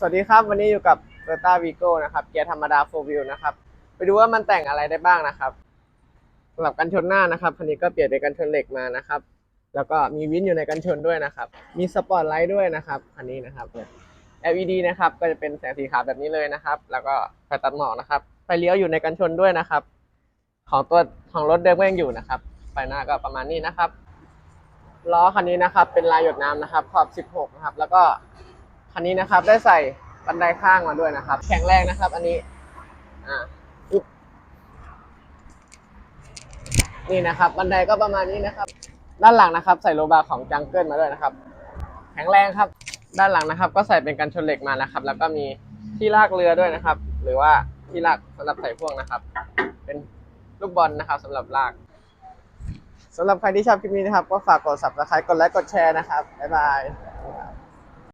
สวัสดีครับ วันนี้อยู่กับ t o y o t a Vigo นะครับเกียร์ธรรมดา 4 wheel นะครับ ไปดูว่ามันแต่งอะไรได้บ้างนะครับสำหรับกันชนหน้านะครับคันนี้ก็เปลี่ยนเป็นกันชนเหล็กมานะครับ แล้วก็มีวินอยู่ในกันชนด้วยนะครับ มีสปอตไลท์ด้วยนะครับคันนี้นะครับ LED นะครับก็จะเป็นแสงสีขาวแบบนี้เลยนะครับ แล้วก็ไฟตัดหมอกนะครับไฟเลี้ยวอยู่ในกันชนด้วยนะครับ ของตัวของรถเดิมก็ยังอยู่นะครับไฟหน้าก็ประมาณนี้นะครับล้อคันนี้นะครับเป็นลายหยดน้ำนะครับขอบ 16 นะครับ แล้วก็ คันนี้นะครับได้ใส่บันไดข้างมาด้วยนะครับ แข็งแรงนะครับ อันนี้อ่าอุ๊บนี่นะครับ บันไดก็ประมาณนี้นะครับ ด้านหลังนะครับ ใส่โลบาของจังเกิลมาด้วยนะครับ แข็งแรงครับ ด้านหลังนะครับ ก็ใส่เป็นกันชนเหล็กมานะครับ แล้วก็มีที่ลากเรือด้วยนะครับ หรือว่าที่ลากสำหรับใส่พ่วงนะครับ เป็นลูกบอลนะครับสำหรับลากสำหรับใครที่ชอบคลิปนี้นะครับ ก็ฝากกด subscribe กดไลค์กดแชร์นะครับบ๊ายบาย